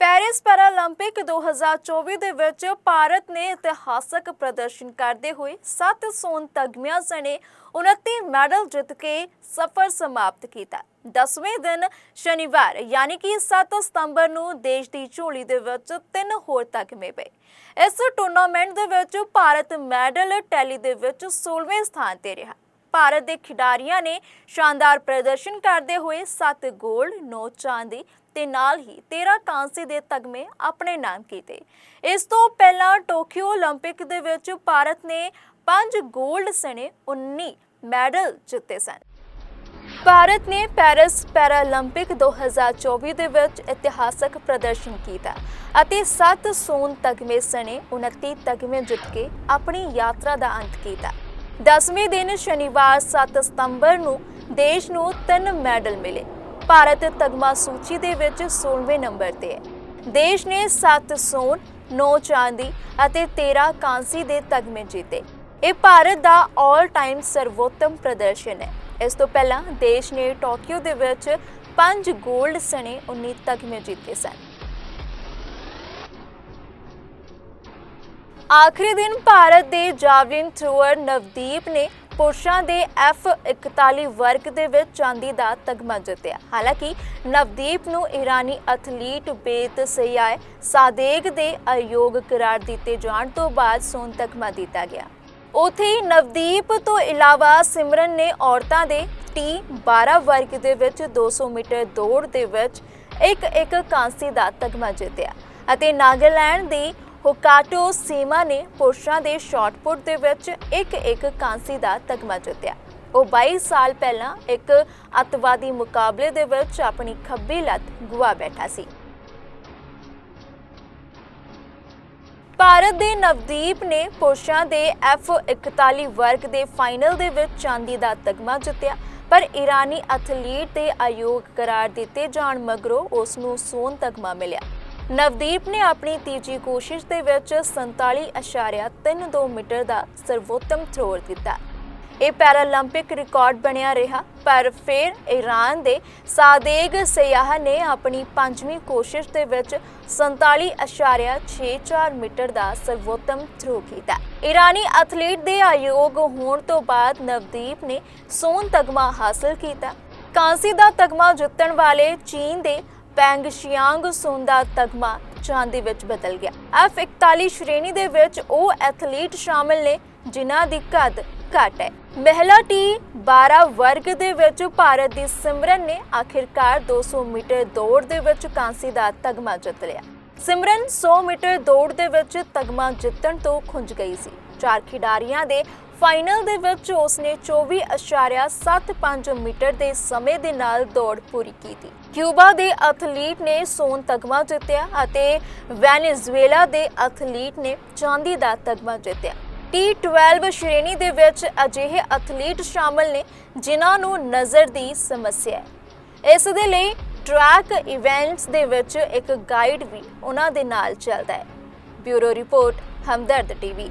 Paris Paralympic 2024 ਦੇ ਵਿੱਚ ਭਾਰਤ ਨੇ ਇਤਿਹਾਸਕ ਪ੍ਰਦਰਸ਼ਨ ਕਰਦੇ ਹੋਏ 7 ਸੋਨ ਤਗਮਿਆਂ ਸਣੇ 29 ਮੈਡਲ ਜਿੱਤ ਕੇ ਸਫ਼ਰ ਸਮਾਪਤ ਕੀਤਾ। 10ਵੇਂ ਦਿਨ ਸ਼ਨੀਵਾਰ, ਯਾਨੀ ਕਿ 7 ਸਤੰਬਰ ਨੂੰ ਦੇਸ਼ ਦੀ ਝੋਲੀ ਦੇ ਵਿੱਚ ਤਿੰਨ ਹੋਰ ਤਗਮੇ ਪਏ। ਇਸ ਟੂਰਨਾਮੈਂਟ ਦੇ ਵਿੱਚ ਭਾਰਤ ਮੈਡਲ ਟੈਲੀ ਦੇ ਵਿੱਚ 16ਵੇਂ ਸਥਾਨ ਤੇ ਰਿਹਾ। ਭਾਰਤ ਦੇ ਖਿਡਾਰੀਆਂ ਨੇ ਸ਼ਾਨਦਾਰ ਪ੍ਰਦਰਸ਼ਨ ਕਰਦੇ ਹੋਏ 7 ਗੋਲਡ 9 ਚਾਂਦੀ ਤੇ ਨਾਲ ਹੀ 13 ਕਾਂਸੇ ਦੇ ਤਗਮੇ ਆਪਣੇ ਨਾਮ ਕੀਤੇ ਇਸ ਤੋਂ ਪਹਿਲਾਂ ਟੋਕੀਓ 올림픽 ਦੇ ਵਿੱਚ ਭਾਰਤ ਨੇ 5 ਗੋਲਡ ਸਣੇ 19 ਮੈਡਲ ਜਿੱਤੇ ਸਨ ਭਾਰਤ ਨੇ ਪੈਰਿਸ ਪੈਰਾਲੰਪਿਕ 2024 ਦੇ ਵਿੱਚ ਇਤਿਹਾਸਕ ਪ੍ਰਦਰਸ਼ਨ ਕੀਤਾ ਅਤੇ 7 ਸੋਨ ਤਗਮੇ ਸਣੇ 29 ਤਗਮੇ ਜਿੱਤ ਕੇ ਆਪਣੀ ਯਾਤਰਾ ਦਾ ਅੰਤ ਕੀਤਾ 10ਵੇਂ ਦਿਨ ਸ਼ਨੀਵਾਰ 7 ਸਤੰਬਰ ਨੂੰ ਦੇਸ਼ ਨੂੰ ਤਿੰਨ ਮੈਡਲ ਮਿਲੇ। ਭਾਰਤ ਤਗਮਾ ਸੂਚੀ ਦੇ ਵਿੱਚ 16ਵੇਂ ਨੰਬਰ ਤੇ ਹੈ। ਦੇਸ਼ ਨੇ 7 ਸੋਨ 9 ਚਾਂਦੀ ਅਤੇ 13 ਕਾਂਸੀ ਦੇ ਤਗਮੇ ਜਿੱਤੇ। ਇਹ ਭਾਰਤ ਦਾ 올 ਟਾਈਮ ਸਰਵੋਤਮ ਪ੍ਰਦਰਸ਼ਨ ਹੈ। ਇਸ ਤੋਂ ਪਹਿਲਾਂ ਦੇਸ਼ ਨੇ ਟੋਕੀਓ ਦੇ ਵਿੱਚ 5 골ਡ ਸਣੇ 19 ਤਗਮੇ ਜਿੱਤੇ ਸਨ। ਆਖਰੀ ਦਿਨ ਭਾਰਤ ਦੇ ਜਾਵਲਿਨ ਥਰੋਅਰ ਨਵਦੀਪ ਨੇ ਪੁਰਸ਼ਾਂ ਦੇ F41 ਵਰਗ ਦੇ ਵਿੱਚ ਚਾਂਦੀ ਦਾ ਤਗਮਾ ਜਿੱਤਿਆ। ਹਾਲਾਂਕਿ ਨਵਦੀਪ ਨੂੰ ਈਰਾਨੀ ਐਥਲੀਟ ਬੇਤ ਸਯਾਏ ਸਾਦੇਗ ਦੇ ਅਯੋਗ ਕਰਾਰ ਦਿੱਤੇ ਜਾਣ ਤੋਂ ਬਾਅਦ ਸੋਨ ਤਗਮਾ ਦਿੱਤਾ ਗਿਆ। ਉਥੇ ਹੀ ਨਵਦੀਪ ਤੋਂ ਇਲਾਵਾ ਸਿਮਰਨ ਨੇ ਔਰਤਾਂ ਦੇ ਟੀ 12 ਵਰਗ ਦੇ ਵਿੱਚ 200 ਮੀਟਰ ਦੌੜ ਦੇ ਵਿੱਚ ਇੱਕ ਇੱਕ ਕਾਂਸੀ ਦਾ ਤਗਮਾ ਜਿੱਤਿਆ ਅਤੇ ਨਾਗਾਲੈਂਡ ਦੀ ਹੋਕਾਟੋ ਸੀਮਾ ਨੇ ਪੁਰਸ਼ਾਂ ਦੇ ਸ਼ਾਟਪੁੱਟ ਦੇ ਵਿੱਚ ਇੱਕ ਇੱਕ ਕਾਂਸੀ ਦਾ ਤਗਮਾ ਜਿੱਤਿਆ। ਉਹ 22 ਸਾਲ ਪਹਿਲਾਂ ਇੱਕ ਅੱਤਵਾਦੀ ਮੁਕਾਬਲੇ ਦੇ ਵਿੱਚ ਆਪਣੀ ਖੱਬੀ ਲੱਤ ਗੁਆ ਬੈਠਾ ਸੀ। ਭਾਰਤ ਦੇ ਨਵਦੀਪ ਨੇ ਪੁਰਸ਼ਾਂ ਦੇ F41 ਵਰਗ ਦੇ ਫਾਈਨਲ ਦੇ ਵਿੱਚ ਚਾਂਦੀ ਦਾ ਤਗਮਾ ਜਿੱਤਿਆ, ਪਰ ਇਰਾਨੀ ਐਥਲੀਟ ਦੇ ਅਯੋਗ ਕਰਾਰ ਦਿੱਤੇ ਜਾਣ ਮਗਰੋਂ ਉਸ ਨੂੰ ਸੋਨ ਤਗਮਾ ਮਿਲਿਆ। ਨਵਦੀਪ ਨੇ ਆਪਣੀ ਤੀਜੀ ਕੋਸ਼ਿਸ਼ ਦੇ ਵਿੱਚ 47.32 ਮੀਟਰ ਦਾ ਸਰਵੋਤਮ ਥਰੋਅਰ ਦਿੱਤਾ। ਇਹ ਪੈਰਾਲੰਪਿਕ ਰਿਕਾਰਡ ਬਣਿਆ ਰਿਹਾ, ਪਰ ਫਿਰ ਈਰਾਨ ਦੇ ਸਾਦੇਗ ਸਿਆਹ ਨੇ ਆਪਣੀ ਪੰਜਵੀਂ ਕੋਸ਼ਿਸ਼ ਦੇ ਵਿੱਚ 47.64 ਮੀਟਰ ਦਾ ਸਰਵੋਤਮ ਥਰੋ ਕੀਤਾ। ਈਰਾਨੀ ਐਥਲੀਟ ਦੇ ਆਯੋਗ ਹੋਣ ਤੋਂ ਬਾਅਦ ਨਵਦੀਪ ਨੇ ਸੋਨ ਤਗਮਾ ਹਾਸਲ ਕੀਤਾ। ਕਾਂਸੀ ਦਾ ਤਗਮਾ ਜਿੱਤਣ ਵਾਲੇ ਚੀਨ ਦੇ ਪੈਂਗ ਸ਼ਿਆਂਗ ਦਾ ਤਗਮਾ ਚਾਂਦੀ ਵਿੱਚ ਬਦਲ ਗਿਆ। F41 ਸ਼੍ਰੇਣੀ ਦੇ ਵਿੱਚ ਉਹ ਐਥਲੀਟ ਸ਼ਾਮਲ ਨੇ, ਜਿਨ੍ਹਾਂ ਦੀ ਕੱਦ ਘੱਟ ਹੈ। ਮਹਿਲਾ ਟੀ 12 ਵਰਗ ਦੇ ਵਿੱਚ ਭਾਰਤ ਦੀ ਸਿਮਰਨ ਨੇ ਆਖਿਰਕਾਰ 200 ਮੀਟਰ ਦੌੜ ਦੇ ਵਿੱਚ ਕਾਂਸੀ ਦਾ ਤਗਮਾ ਜਿੱਤ ਲਿਆ। ਸਿਮਰਨ 100 ਮੀਟਰ ਦੌੜ ਦੇ ਵਿੱਚ ਤਗਮਾ ਜਿੱਤਣ ਤੋਂ ਖੁੰਝ ਗਈ ਸੀ। ਚਾਰ ਖਿਡਾਰੀਆਂ ਦੇ ਫਾਈਨਲ ਦੇ ਵਿੱਚ ਉਸਨੇ 24.75 ਮੀਟਰ ਦੇ ਸਮੇਂ ਦੇ ਨਾਲ ਦੌੜ ਪੂਰੀ ਕੀਤੀ। ਕਿਊਬਾ ਦੇ ਐਥਲੀਟ ਨੇ ਸੋਨ ਤਗਮਾ ਜਿੱਤਿਆ ਅਤੇ ਵੈਨੇਜ਼ੁਏਲਾ ਦੇ ਐਥਲੀਟ ਨੇ ਚਾਂਦੀ ਦਾ ਤਗਮਾ ਜਿੱਤਿਆ। T12 ਸ਼੍ਰੇਣੀ ਦੇ ਵਿੱਚ ਅਜਿਹੇ ਐਥਲੀਟ ਸ਼ਾਮਲ ਨੇ ਜਿਨ੍ਹਾਂ ਨੂੰ ਨਜ਼ਰ ਦੀ ਸਮੱਸਿਆ ਹੈ। ਇਸ ਦੇ ਲਈ ਟਰੈਕ ਇਵੈਂਟਸ ਦੇ ਵਿੱਚ ਇੱਕ ਗਾਈਡ ਵੀ ਉਹਨਾਂ ਦੇ ਨਾਲ ਚੱਲਦਾ ਹੈ। Bureau report, Hamdard TV.